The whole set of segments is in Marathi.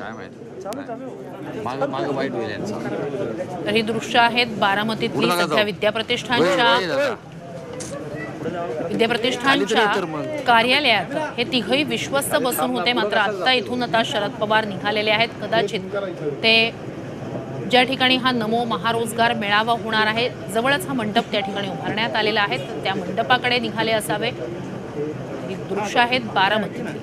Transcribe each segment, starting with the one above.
काय माहिती? माग माग वाईट होईल यांचं. तर ही दृश्य आहेत बारामतीतली सध्या. विद्याप्रतिष्ठानच्या. विद्याप्रतिष्ठानच्या. कार्यालयात. हे तिघही विश्वस्त बसून होते. मात्र आता इथून आता शरद पवार निघालेले आहेत. कदाचित ते ज्या ठिकाणी हा नमो महारोजगार मेळावा होणार आहे जवळच हा मंडप त्या ठिकाणी उभारण्यात आलेला आहे. तर त्या मंडपाकडे निघाले असावे. ही दृश्य आहेत बारामतीतली.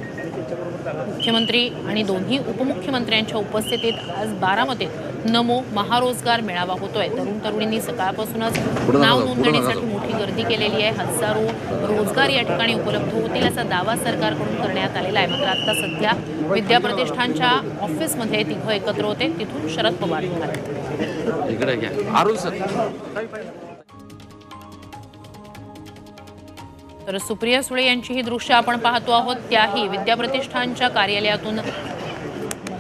मुख्यमंत्री आणि दोन्ही उपमुख्यमंत्र्यांच्या उपस्थितीत आज बारामतीत नमो महारोजगार मेळावा होतोय. तरुण तरुणींनी सकाळपासूनच नाव नोंदणीसाठी मोठी गर्दी केलेली आहे. हजारो रोजगार या ठिकाणी उपलब्ध होतील असा दावा सरकारकडून करण्यात आलेला आहे. मात्र आता सध्या विद्याप्रतिष्ठानच्या ऑफिसमध्ये तिघं एकत्र होते. तिथून शरद पवार निघाले. तर सुप्रिया सुळे यांची ही दृश्य आपण पाहतो आहोत. त्याही विद्याप्रतिष्ठानच्या कार्यालयातून.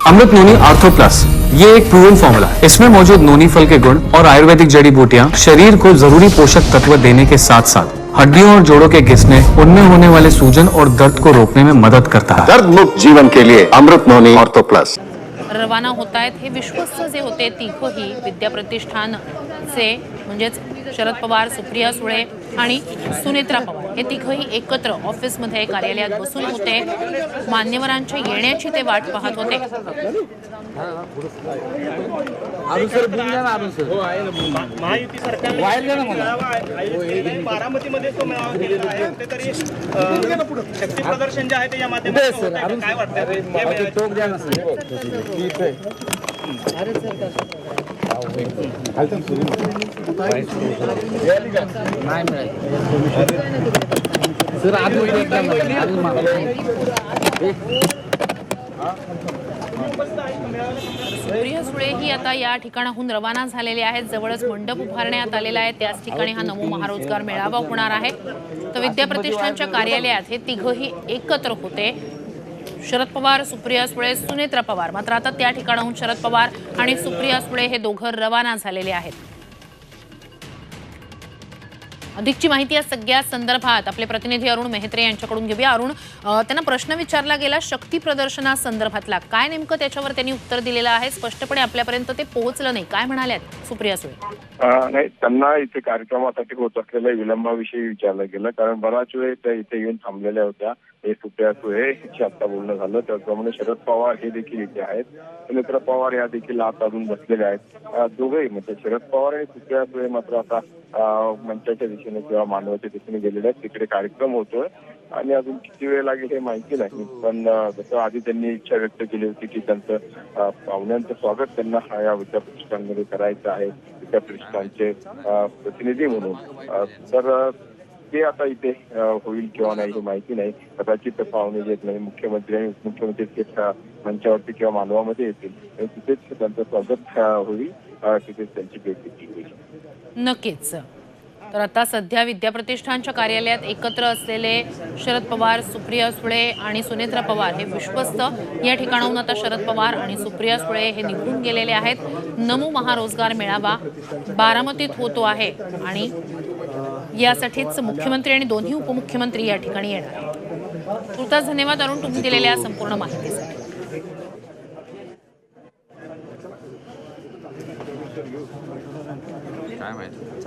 अमृत नोनी आर्थो प्लस ये एक प्रूवन फॉर्मूला इसमें मौजूद नोनी फल के गुण और आयुर्वेदिक जड़ी बूटियाँ शरीर को जरूरी पोषक तत्व देने के साथ साथ हड्डियों और जोड़ों के घिसने उनमें होने वाले सूजन और दर्द को रोकने में मदद करता है। दर्द मुक्त जीवन के लिए अमृत नोनी ऑर्थो प्लस रवाना होत आहेत हे विश्वस्त जे होते तिघही विद्याप्रतिष्ठानचे म्हणजेच शरद पवार सुप्रिया सुळे आणि सुनेत्रा पवार. हे तिघही एकत्र ऑफिसमध्ये कार्यालयात बसून होते. मान्यवरांच्या येण्याची ते वाट पाहत होते. महायुती मेळावा आयोजित बारामतीमध्ये तो मेळावा केलेला आहे. कुठेतरी अ, शक्ती प्रदर्शन जे आहे ते या माध्यमातून होत आहे. काय वाटतं या मेळाव्यात? नाही मिळाली सर आधी सुळे ही आता या ठिकाणाहून रवाना झालेले आहेत. जवळच मंडप उभारण्यात आलेला आहे. त्याच ठिकाणी हा नमो महारोजगार मेळावा होणार आहे. तर विद्याप्रतिष्ठानच्या कार्यालयात हे तिघही एकत्र होते. शरद पवार सुप्रिया सुळे सुनेत्रा पवार. मात्र आता त्या ठिकाणाहून शरद पवार आणि सुप्रिया सुळे हे दोघं रवाना झालेले आहेत. अधिकची माहिती या सगळ्या संदर्भात आपले प्रतिनिधी अरुण मेहत्रे यांच्याकडून घेऊया. अरुण त्यांना प्रश्न विचारला गेला शक्ती प्रदर्शनासंदर्भातला काय नेमकं त्याच्यावर त्यांनी उत्तर दिलेलं आहे? स्पष्टपणे आपल्यापर्यंत ते पोहोचलं नाही. काय म्हणाल्यात सुप्रिया सुळे? नाही त्यांना इथे कार्यक्रमासाठी होत असलेल्या विलंबाविषयी विचारलं गेलं. कारण बराच वेळ त्या इथे येऊन थांबलेल्या होत्या. हे सुप्रिया सुळे यांची आता बोलणं झालं. त्याचप्रमाणे शरद पवार हे देखील इथे आहेत. सुनेत्र पवार या देखील आत अजून बसलेले आहेत. अं, दोघंही म्हणजे शरद पवार आणि सुप्रिया सुळे मात्र आता मंचाच्या दिशेने किंवा मानवाच्या दिशेने गेलेले आहेत. तिकडे कार्यक्रम होतोय. आणि अजून किती वेळ लागेल हे माहिती नाही. पण जसं आधी त्यांनी इच्छा व्यक्त केली होती की त्यांचं पाहुण्यांचं स्वागत त्यांना हा या विद्याप्रतिष्ठानमध्ये करायचं आहे. विद्याप्रतिष्ठानचे प्रतिनिधी म्हणून. तर ते आता इथे होईल किंवा नाही हे माहिती नाही. कदाचित पाहुणे जे नाही म्हणजे मुख्यमंत्री आणि उपमुख्यमंत्री तेच मंचावरती किंवा मानवामध्ये येतील. तिथेच त्यांचं स्वागत होईल तिथेच त्यांची भेट देखील होईल नक्कीच तर आता सध्या विद्याप्रतिष्ठानच्या कार्यालयात एकत्र असलेले शरद पवार सुप्रिया सुळे आणि सुनेत्रा पवार हे विश्वस्त. या ठिकाणाहून आता शरद पवार आणि सुप्रिया सुळे हे निघून गेलेले आहेत. नमो महारोजगार मेळावा बारामतीत होतो आहे आणि यासाठीच मुख्यमंत्री आणि दोन्ही उपमुख्यमंत्री या ठिकाणी येणार आहेत. तुर्तास धन्यवाद अरुण तुम्ही दिलेल्या या संपूर्ण माहितीसाठी. काय माहिती?